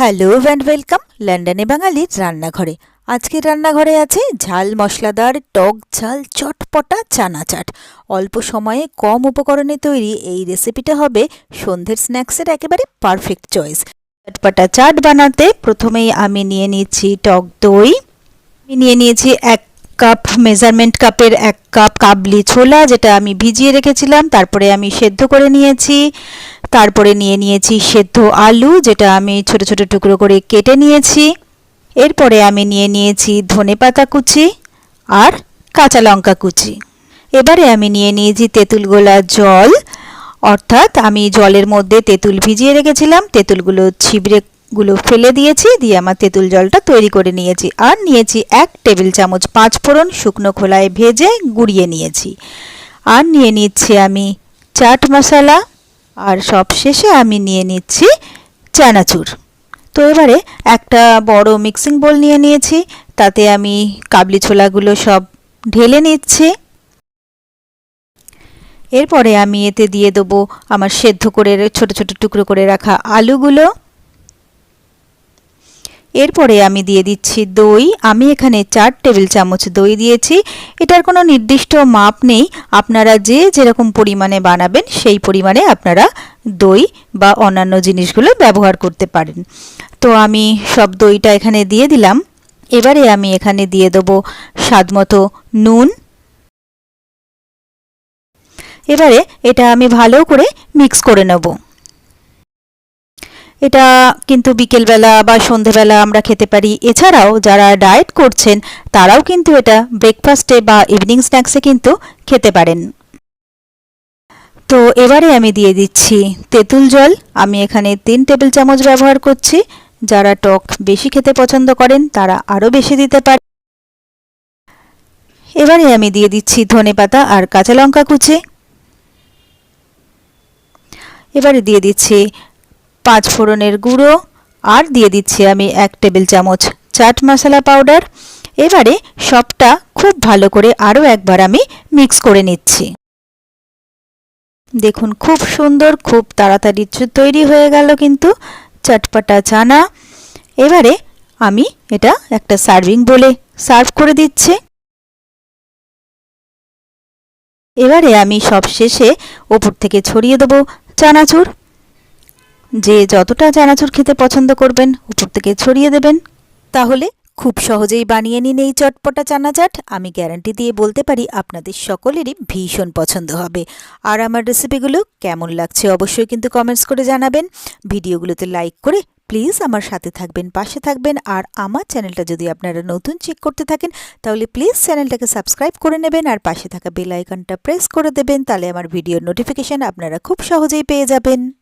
Hello and welcome লন্ডনে বাঙালির রান্নাঘরে। আজকের রান্নাঘরে আছে ঝাল, মশলাদার, টক ঝাল, চটপটা চানা চাট অল্প সময়ে কম উপকরণে তৈরি এই রেসিপিটা হবে সন্ধ্যের স্ন্যাক্সের একেবারে পারফেক্ট চয়েস চটপটা চাট বানাতে প্রথমেই আমি নিয়ে নিয়েছি টক দই। আমি নিয়ে নিয়েছি এক কাপ মেজারমেন্ট কাপের এক কাপ কাবলি ছোলা, যেটা আমি ভিজিয়ে রেখেছিলাম। তারপরে আমি সেদ্ধ করে নিয়েছি তারপরে নিয়ে নিয়েছি সেদ্ধ আলু, যেটা আমি ছোট ছোট টুকরো করে কেটে নিয়েছি। এরপরে আমি নিয়ে নিয়েছি ধনে পাতা কুচি আর কাঁচা লঙ্কা কুচি। এবারে আমি নিয়ে নিয়েছি তেঁতুল গোলা জল। অর্থাৎ আমি জলের মধ্যে তেঁতুল ভিজিয়ে রেখেছিলাম, তেঁতুলগুলো ছিবড়ে গুলো ফেলে দিয়েছি, দিয়ে আমার তেঁতুল জলটা তৈরি করে নিয়েছি। আর নিয়েছি এক টেবিল চামচ পাঁচ ফোড়ন শুকনো খোলায় ভেজে গুঁড়িয়ে নিয়েছি। আর নিয়ে নিচ্ছি আমি চাট মশলা। আর সব শেষে আমি নিয়ে নিচ্ছি চানাচুর। তো এবারে একটা বড় মিক্সিং বোল নিয়ে নিয়েছি, তাতে আমি কাবলি ছোলাগুলো সব ঢেলে নিচ্ছি। এরপরে আমি এতে দিয়ে দেবো আমার সেদ্ধ করে ছোট ছোট টুকরো করে রাখা আলুগুলো। এরপরে আমি দিয়ে দিচ্ছি দই। আমি এখানে চার টেবিল চামচ দই দিয়েছি। এটার কোনো নির্দিষ্ট মাপ নেই। আপনারা যে যেরকম পরিমাণে বানাবেন, সেই পরিমাণে আপনারা দই বা অন্যান্য জিনিসগুলো ব্যবহার করতে পারেন। তো আমি সব দইটা এখানে দিয়ে দিলাম। এবারে আমি এখানে দিয়ে দেবো স্বাদমতো নুন। এবারে এটা আমি ভালো করে মিক্স করে নেব। এটা কিন্তু বিকেলবেলা বা সন্ধেবেলা আমরা খেতে পারি। এছাড়াও যারা ডায়েট করছেন, তারাও কিন্তু এটা ব্রেকফাস্টে বা ইভিনিং স্ন্যাক্সে কিন্তু খেতে পারেন। তো এবারে আমি দিয়ে দিচ্ছি তেঁতুল জল। আমি এখানে তিন টেবিল চামচ ব্যবহার করছি। যারা টক বেশি খেতে পছন্দ করেন, তারা আরও বেশি দিতে পারে। এবারে আমি দিয়ে দিচ্ছি ধনে পাতা আর কাঁচা লঙ্কা কুচি। এবারে দিয়ে দিচ্ছি পাঁচ ফোড়নের গুঁড়ো, আর দিয়ে দিচ্ছি আমি এক টেবিল চামচ চাট মশলা পাউডার। এবারে সবটা খুব ভালো করে আরও একবার আমি মিক্স করে নিচ্ছি। দেখুন, খুব সুন্দর, খুব তাড়াতাড়ি তৈরি হয়ে গেল কিন্তু চটপটা চানা। এবারে আমি এটা একটা সার্ভিং বলে সার্ভ করে দিচ্ছি। এবারে আমি সব শেষে ওপর থেকে ছড়িয়ে দেবো চানাচুর। যে যতটা চানাচুর খেতে পছন্দ করবেন, উপর থেকে ছড়িয়ে দেবেন। তাহলে খুব সহজেই বানিয়ে নিন এই চটপটা চানা চাট আমি গ্যারান্টি দিয়ে বলতে পারি, আপনাদের সকলেরই ভীষণ পছন্দ হবে। আর আমার রেসিপিগুলো কেমন লাগছে অবশ্যই কিন্তু কমেন্টস করে জানাবেন। ভিডিওগুলোতে লাইক করে প্লিজ আমার সাথে থাকবেন, পাশে থাকবেন। আর আমার চ্যানেলটা যদি আপনারা নতুন চেক করতে থাকেন, তাহলে প্লিজ চ্যানেলটাকে সাবস্ক্রাইব করে নেবেন। আর পাশে থাকা বেল আইকনটা প্রেস করে দেবেন, তাহলে আমার ভিডিওর নোটিফিকেশান আপনারা খুব সহজেই পেয়ে যাবেন।